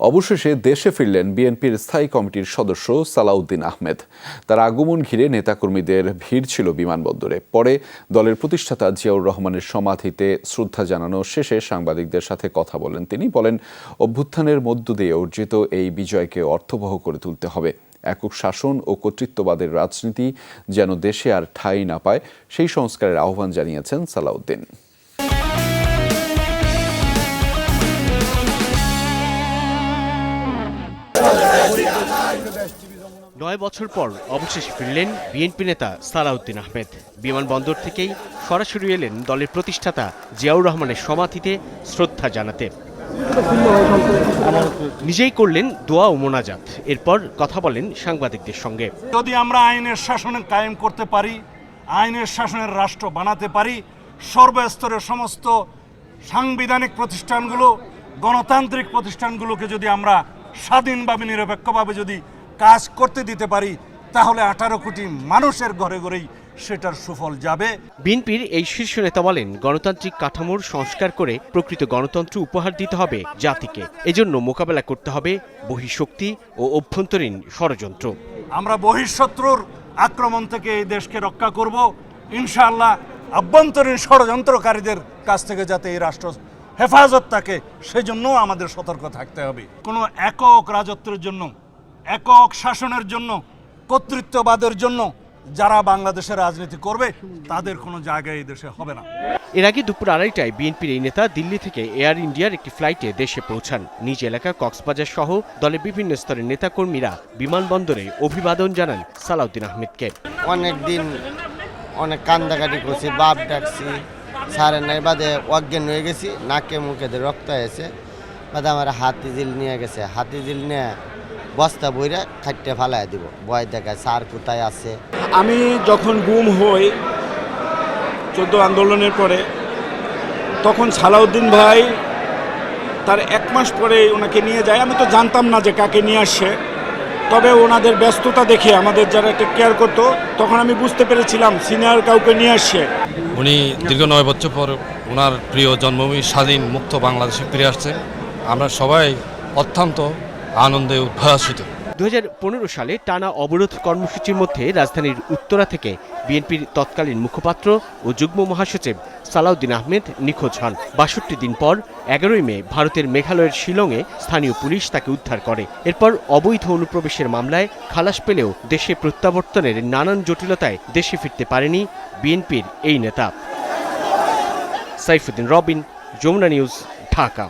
অবশেষে দেশে ফিরলেন বিএনপির স্থায়ী কমিটির সদস্য সালাউদ্দিন আহমেদ। তার আগমন ঘিরে নেতাকর্মীদের ভিড় ছিল বিমানবন্দরে। পরে দলের প্রতিষ্ঠাতা জিয়াউর রহমানের সমাধিতে শ্রদ্ধা জানানো শেষে সাংবাদিকদের সাথে কথা বলেন তিনি। বলেন, অভ্যুত্থানের মধ্য দিয়ে অর্জিত এই বিজয়কে অর্থবহ করে তুলতে হবে। একক শাসন ও কর্তৃত্ববাদের রাজনীতি যেন দেশে আর ঠাঁই না পায়, সেই সংস্কারের আহ্বান জানিয়েছেন সালাউদ্দিন। নয় বছর পর অবশেষে ফিরলেন বিএনপি নেতা সালাউদ্দিন আহমেদ। বিমানবন্দর থেকেই সরাসরি এলেন দলের প্রতিষ্ঠাতা জিয়াউর রহমানের সমাধিতে শ্রদ্ধা জানাতে। নিজেই করলেন দোয়া ও মোনাজাত। এরপর কথা বলেন সাংবাদিকদের সঙ্গে। যদি আমরা আইনের শাসনে কায়েম করতে পারি, আইনের শাসনের রাষ্ট্র বানাতে পারি, সর্বস্তরের সমস্ত সাংবিধানিক প্রতিষ্ঠানগুলো, গণতান্ত্রিক প্রতিষ্ঠানগুলোকে যদি আমরা স্বাধীনভাবে নিরপেক্ষভাবে যদি কাজ করতে দিতে পারি তাহলে আঠারো কোটি মানুষের ঘরে ঘরেই সেটার সুফল যাবে। বিএনপির এই শীর্ষ নেতা বলেন গণতান্ত্রিক কাঠামোর সংস্কার করে প্রকৃত গণতন্ত্র উপহার দিতে হবে জাতিকে। এজন্য মোকাবেলা করতে হবে বহিঃশক্তি ও অভ্যন্তরীণ ষড়যন্ত্র। আমরা বহিঃশত্রুর আক্রমণ থেকে এই দেশকে রক্ষা করব। ইনশাআল্লাহ আভ্যন্তরীণ ষড়যন্ত্রকারীদের কাছ থেকে যাতে এই রাষ্ট্র হেফাজত থাকে সেজন্য আমাদের সতর্ক থাকতে হবে। কোনো একক রাজত্বের জন্য একক শাসনের জন্য কর্তৃত্ববাদের জন্য যারা বাংলাদেশের রাজনীতি করবে তাদের কোনো জায়গা এই দেশে হবে না। এর আগে দুপুর আড়াইটায় বিএনপির এই নেতা দিল্লি থেকে এয়ার ইন্ডিয়ার একটি ফ্লাইটে দেশে পৌঁছান। নিজ এলাকা কক্সবাজার সহ দলের বিভিন্ন স্তরের নেতাকর্মীরা বিমানবন্দরে অভিবাদন জানান সালাউদ্দিন আহমেদকে। অনেক দিন অনেক কান্দাকাটি করছি বাপ ডাকছি সারে নাই, বাদে অজ্ঞান হয়ে গেছি, নাকে মুখে রক্ত হয়েছে বাদে আমার হাতি জিল নিয়ে গেছে। হাতি জিল নিয়ে বস্তা বইরা খাইটে ফালাই দিব। বয় দেখায় স্যার কোথায় আছে? আমি যখন গুম হই চোদ্দ আন্দোলনের পরে, তখন সালাউদ্দিন ভাই তার এক মাস পরে ওনাকে নিয়ে যায়। আমি তো জানতাম না যে কাকে নিয়ে আসছে তবে ওনাদের ব্যস্ততা দেখে আমাদের যারা একটা কেয়ার করতো, তখন আমি বুঝতে পেরেছিলাম সিনিয়র কাউকে নিয়ে আসছে। উনি দীর্ঘ নয় বছর পর ওনার প্রিয় জন্মভূমি স্বাধীন মুক্ত বাংলাদেশে ফিরে আসছেন আমরা সবাই অত্যন্ত আনন্দে উদ্ভাসিত। দু হাজার পনেরো সালে টানা অবরোধ কর্মসূচির মধ্যে রাজধানীর উত্তরা থেকে বিএনপির তৎকালীন মুখপাত্র ও যুগ্ম মহাসচিব সালাউদ্দিন আহমেদ নিখোঁজ হন। বাষট্টি দিন পর এগারোই মে ভারতের মেঘালয়ের শিলংয়ে স্থানীয় পুলিশ তাকে উদ্ধার করে। এরপর অবৈধ অনুপ্রবেশের মামলায় খালাস পেলেও দেশে প্রত্যাবর্তনের নানান জটিলতায় দেশে ফিরতে পারেনি বিএনপির এই নেতা। সাইফুদ্দিন রবিন, যমুনা নিউজ, ঢাকা।